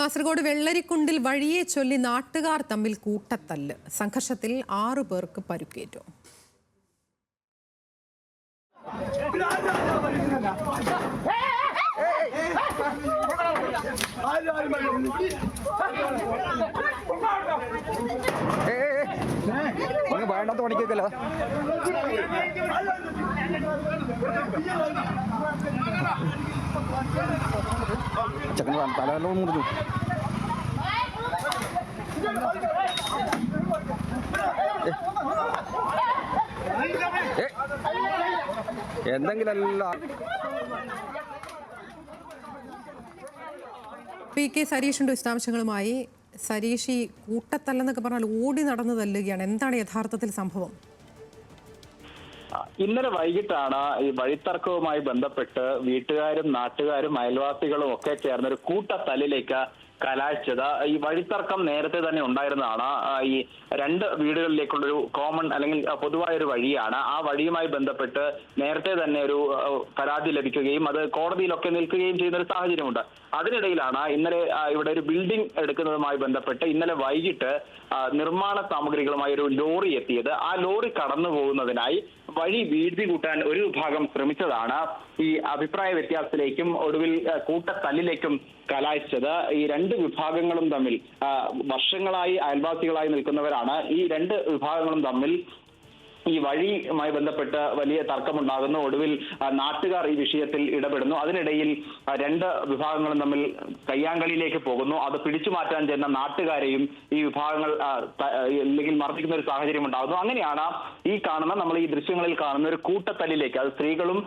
കാസർഗോഡ് വെള്ളരിക്കുണ്ടിൽ വഴിയെ ചൊല്ലി നാട്ടുകാർ തമ്മിൽ കൂട്ടത്തല്ല് സംഘർഷത്തിൽ ആറു പേർക്ക് പരുക്കേറ്റു വേണ്ടാത്ത ചെക്കൻ തലവെല്ലാം മുറിഞ്ഞു ഏ. ഏ. എന്തെങ്കിലും എല്ലാം പി കെ സരീഷിന്റെ വിശദാംശങ്ങളുമായി സരീഷ് ഈ കൂട്ടത്തല്ലെന്നൊക്കെ പറഞ്ഞാൽ ഓടി നടന്നു തല്ലുകയാണ് എന്താണ് യഥാർത്ഥത്തിൽ സംഭവം ഇന്നലെ വൈകിട്ടാണ് ഈ വഴിത്തർക്കവുമായി ബന്ധപ്പെട്ട് വീട്ടുകാരും നാട്ടുകാരും അയൽവാസികളും ഒക്കെ ചേർന്ന ഒരു കൂട്ടത്തല്ലിലേക്ക് കലാഴ്ചത ഈ വഴിത്തർക്കം നേരത്തെ തന്നെ ഉണ്ടായിരുന്നതാണ്. ഈ രണ്ട് വീടുകളിലേക്കുള്ളൊരു കോമൺ അല്ലെങ്കിൽ പൊതുവായ ഒരു വഴിയാണ്. ആ വഴിയുമായി ബന്ധപ്പെട്ട് നേരത്തെ തന്നെ ഒരു പരാതി ലഭിക്കുകയും അത് കോടതിയിലൊക്കെ നിൽക്കുകയും ചെയ്യുന്ന ഒരു സാഹചര്യമുണ്ട്. അതിനിടയിലാണ് ഇന്നലെ ഇവിടെ ഒരു ബിൽഡിംഗ് എടുക്കുന്നതുമായി ബന്ധപ്പെട്ട് ഇന്നലെ വൈകിട്ട് നിർമ്മാണ സാമഗ്രികളുമായി ഒരു ലോറി എത്തിയത്. ആ ലോറി കടന്നു പോകുന്നതിനായി വഴി വീഴ്ത്തി കൂട്ടാൻ ഒരു വിഭാഗം ശ്രമിച്ചതാണ് ഈ അഭിപ്രായ വ്യത്യാസത്തിലേക്കും ഒടുവിൽ കൂട്ടത്തല്ലിലേക്കും കലാശിച്ചത്. ഈ രണ്ട് വിഭാഗങ്ങളും തമ്മിൽ വർഷങ്ങളായി അയൽവാസികളായി നിൽക്കുന്നവരാണ്. ഈ രണ്ട് വിഭാഗങ്ങളും തമ്മിൽ ഈ വഴിയുമായി ബന്ധപ്പെട്ട് വലിയ തർക്കമുണ്ടാകുന്നു. ഒടുവിൽ നാട്ടുകാർ ഈ വിഷയത്തിൽ ഇടപെടുന്നു. അതിനിടയിൽ രണ്ട് വിഭാഗങ്ങളും തമ്മിൽ കയ്യാങ്കളിയിലേക്ക് പോകുന്നു. അത് പിടിച്ചു മാറ്റാൻ ചെന്ന നാട്ടുകാരെയും ഈ വിഭാഗങ്ങൾ അല്ലെങ്കിൽ മർദ്ദിക്കുന്ന ഒരു സാഹചര്യം ഉണ്ടാകുന്നു. അങ്ങനെയാണ് ഈ കാണുന്ന നമ്മൾ ഈ ദൃശ്യങ്ങളിൽ കാണുന്ന ഒരു കൂട്ടത്തല്ലിലേക്ക് അത് സ്ത്രീകളും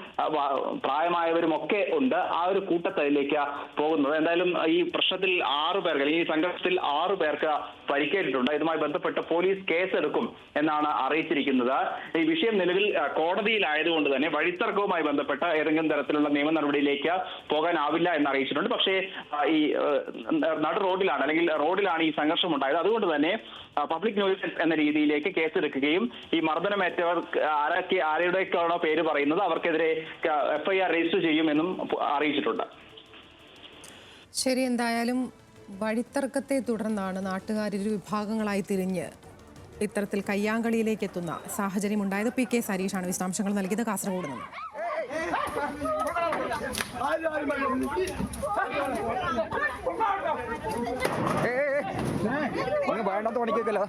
പ്രായമായവരും ഒക്കെ ഉണ്ട് ആ ഒരു കൂട്ടത്തല്ലിലേക്ക് പോകുന്നത്. എന്തായാലും ഈ പ്രശ്നത്തിൽ ആറു പേർക്ക് അല്ലെങ്കിൽ ഈ സംഘർഷത്തിൽ ആറു പേർക്ക് പരിക്കേറ്റിട്ടുണ്ട്. ഇതുമായി ബന്ധപ്പെട്ട് പോലീസ് കേസെടുക്കും എന്നാണ് അറിയിച്ചിരിക്കുന്നത്. ഈ വിഷയം നിലവിൽ കോടതിയിലായതുകൊണ്ട് തന്നെ വഴിത്തർക്കവുമായി ബന്ധപ്പെട്ട ഏതെങ്കിലും തരത്തിലുള്ള നിയമ നടപടിയിലേക്ക് പോകാനാവില്ല എന്ന് അറിയിച്ചിട്ടുണ്ട്. പക്ഷേ ഈ നടു റോഡിലാണ് അല്ലെങ്കിൽ റോഡിലാണ് ഈ സംഘർഷം ഉണ്ടായത് അതുകൊണ്ട് തന്നെ പബ്ലിക് ന്യൂസൻസ് എന്ന രീതിയിലേക്ക് കേസെടുക്കുകയും ഈ മർദ്ദനമേറ്റവർ ആരൊക്കെ ആരുടെയൊക്കെയാണോ പേര് പറയുന്നത് അവർക്കെതിരെ എഫ്ഐആർ രജിസ്റ്റർ ചെയ്യുമെന്നും അറിയിച്ചിട്ടുണ്ട്. ശരി എന്തായാലും വഴിത്തർക്കത്തെ തുടർന്നാണ് നാട്ടുകാർ വിഭാഗങ്ങളായി തിരിഞ്ഞ് ഇത്തരത്തിൽ കയ്യാങ്കളിയിലേക്ക് എത്തുന്ന സാഹചര്യം ഉണ്ടായത് പി കെ സരീഷാണ് വിശദാംശങ്ങൾ നൽകിയത് കാസർഗോഡ് നിന്ന് പണിക്കല്ലോ വേണ്ടാത്ത പണിക്കൊക്കെയല്ല